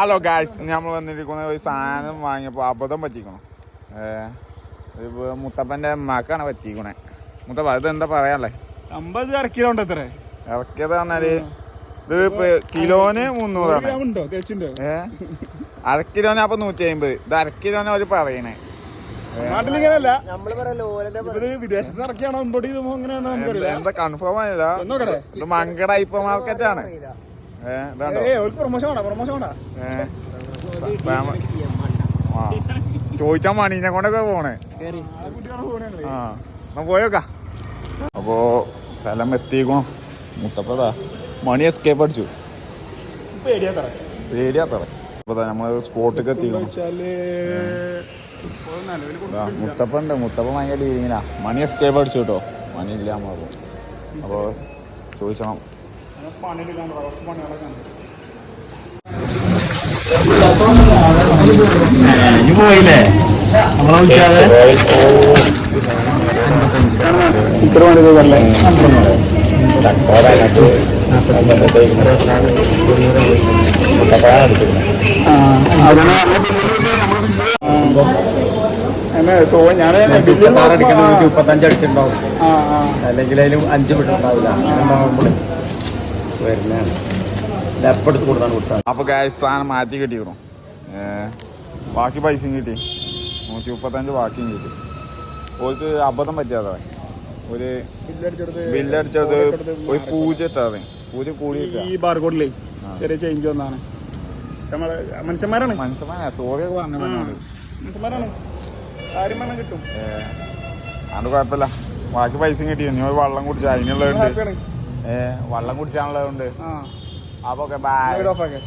Hello guys നമ്മൾ വന്നിരിക്കുന്ന ഒരു സാധനം വാങ്ങിയപ്പോൾ അബദ്ധം പറ്റിക്കണം. മുത്തപ്പന്റെ മക്കാണ് പറ്റിക്കണേ. മുത്തപ്പ ഇത് എന്താ പറയാല്ലേ? അമ്പത് അരക്കിലോണ്ട് എത്ര ഇറക്കിയത് പറഞ്ഞാൽ ഇത് കിലോന് മുന്നൂറാണ്. ഉണ്ടോ? തേച്ചുണ്ടോ ഏ അര കിലോന് അപ്പൊ നൂറ്റി അമ്പത് ഇത് അര കിലോന് അവർ പറയണേ. എന്താ കൺഫേം ആയില്ല. ഇത് മങ്കട ഹൈപ്പർ മാർക്കറ്റ് ആണ് ഞാൻ ചോദിച്ചാ മണീനെ കൊണ്ടൊക്കെ പോണേ. ആ എന്നാ പോയോക്കാ. അപ്പോ സ്ഥലം എത്തിക്കണോ മുത്തപ്പതാ. മണി എസ്കേപ്പ് അടിച്ചു. പേടിയാ തറ. പേടിയാത്തറ അപ്പൊ നമ്മൾ സ്പോട്ടിക്ക് എത്തിക്കണം. മുത്തപ്പ ഉണ്ട് മുത്തപ്പ ഭയങ്കര ലീവിങ്ങിനാ മണി എസ്കേപ്പ് അടിച്ചു കേട്ടോ. മണി ഇല്ല മാറും അപ്പൊ ചോദിച്ചണം. പണിയെടുക്കാൻ കുറച്ച് പണികളൊക്കെ ഉണ്ട്. പോയില്ലേ? ഇത്ര മണിക്കൂറല്ലേ എന്നെ തോ ഞാൻ മുപ്പത്തഞ്ച് അടിച്ചിട്ടുണ്ടാവും. ആ ആ. അല്ലെങ്കിൽ അതിലും അഞ്ച് വിട്ടുണ്ടാവില്ല ഉണ്ടാവില്ല ഉണ്ടാവുമ്പോൾ വരുന്നതാണ്. ലെപ്പെടുത്ത് കൊടുത്താണ് കൊടുത്താണ്. അപ്പൊ ക്യാഷ് സാധനം മാറ്റി കിട്ടിയിരുന്നു ബാക്കി പൈസ കിട്ടി. നൂറ്റി മുപ്പത്തഞ്ച് ബാക്കിയും കിട്ടി. ഓർക്ക് അബദ്ധം പറ്റാതെ ഒരു ബില്ലടിച്ചത് ഒരു പൂജ ഇട്ടാതെ. പൂജ കൂടി ഈ ബാർകോഡിലേ ചെറിയ ചേഞ്ച് വന്നാണ്. മനുഷ്യന്മാരാണ്. മനുഷ്യന്മാരാണ് സോറി പറഞ്ഞു മനുഷ്യന്മാരാണ്. കാര്യം പറഞ്ഞാൽ കിട്ടും. അതുകൊണ്ട് കുഴപ്പമില്ല. ബാക്കി പൈസയും കിട്ടി. ഇനി ഒരു വെള്ളം കുടിച്ചാൽ അതിനുള്ള വെള്ളം കുടിച്ചാണല്ലോ ആ. അപ്പൊ ഓക്കെ ബൈ ഓഫ് ആക്കേ.